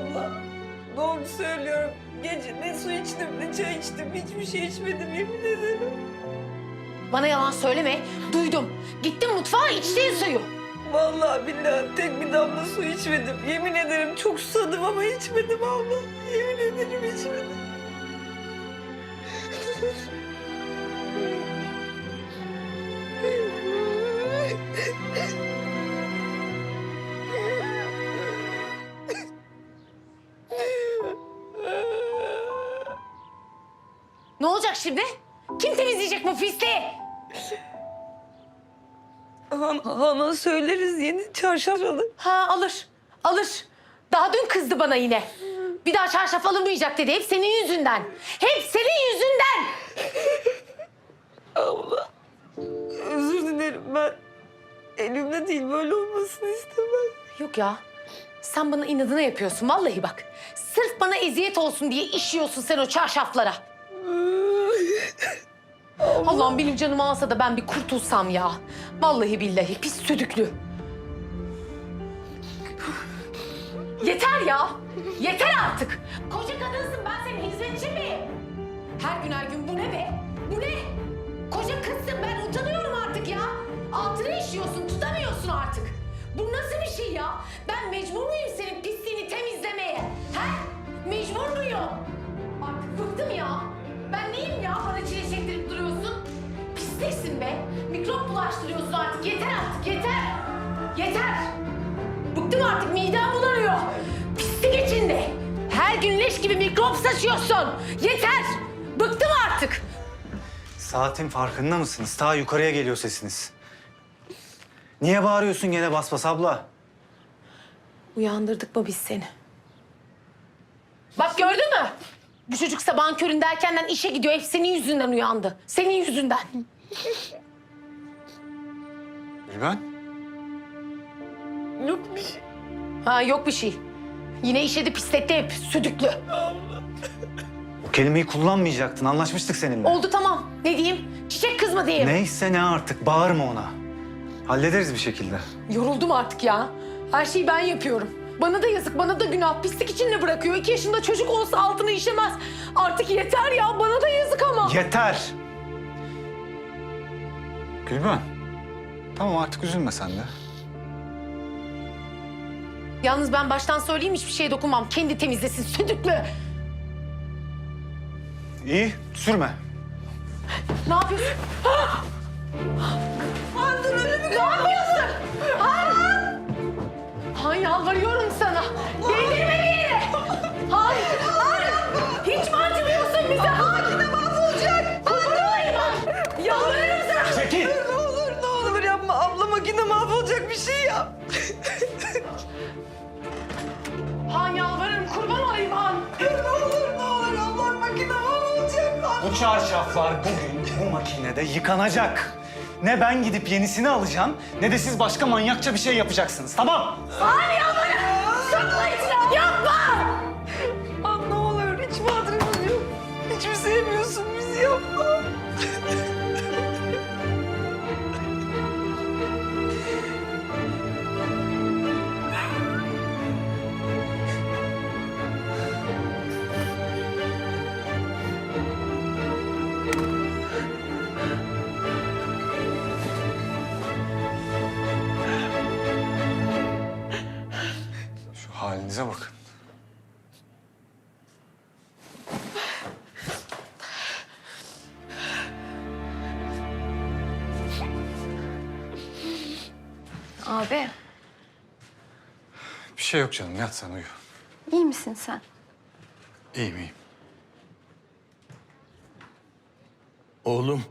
abla. Doğru söylüyorum. Gece ne su içtim ne çay içtim. Hiçbir şey içmedim yemin ederim. Bana yalan söyleme. Duydum. Gittin mutfağa içtin suyu. Vallahi billahi tek bir damla su içmedim. Yemin ederim çok susadım ama içmedim abla. Yemin ederim içmedim. Olacak şimdi? Kim temizleyecek bu pisliği? Han, hana söyleriz yeni çarşaf alın. Ha alır. Alır. Daha dün kızdı bana yine. Bir daha çarşaf alınmayacak dedi. Hep senin yüzünden. Hep senin yüzünden. Abla özür dilerim ben. Elimde değil böyle olmasını istemem. Yok ya. Sen bana inadına yapıyorsun vallahi bak. Sırf bana eziyet olsun diye işiyorsun sen o çarşaflara. Allah'ım benim canımı alsa da ben bir kurtulsam ya. Vallahi billahi pis südüklü. Yeter ya. Yeter artık. Koca kadınsın ben senin hizmetçin miyim? Her gün her gün bu ne be? Bu ne? Koca kızsın ben utanıyorum artık ya. Altına işiyorsun tutamıyorsun artık. Bu nasıl bir şey ya? Ben mecbur muyum senin pisliğini temizlemeye? He? Mecbur muyum? Artık bıktım ya. Ben neyim ya bana çile çektirip duruyorsun? Pisliksin be. Mikrop bulaştırıyorsun artık. Yeter artık yeter. Yeter. Bıktım artık midem bulanıyor. Pislik içinde. Her gün leş gibi mikrop saçıyorsun. Yeter. Bıktım artık. Saatin farkında mısınız? Ta yukarıya geliyor sesiniz. Niye bağırıyorsun gene bas bas abla? Uyandırdık mı biz seni? Bu çocuk sabahın köründe erkenden işe gidiyor. Hep senin yüzünden uyandı. Senin yüzünden. Gülben? Yok bir şey. Ha yok bir şey. Yine işedi pisletti hep südüklü. O kelimeyi kullanmayacaktın. Anlaşmıştık seninle. Oldu tamam. Ne diyeyim? Çiçek kız mı diyeyim? Neyse ne artık. Bağırma ona. Hallederiz bir şekilde. Yoruldum artık ya. Her şeyi ben yapıyorum. Bana da yazık, bana da günah. Pislik içinde bırakıyor. İki yaşında çocuk olsa altını işemez. Artık yeter ya. Bana da yazık ama. Yeter! Gülben. Tamam artık üzülme sen de. Yalnız ben baştan söyleyeyim hiçbir şeye dokunmam. Kendi temizlesin südüklü. İyi, sürme. Ne yapıyorsun? Han dur önümü Ne yapıyorsun? Bu çarşaflar bugün bu makinede yıkanacak. Ne ben gidip yenisini alacağım ne de siz başka manyakça bir şey yapacaksınız. Tamam? Yalvarırım. Abi, Bir şey yok canım yat sen uyu. iyi misin sen? İyiyim iyiyim. Oğlum,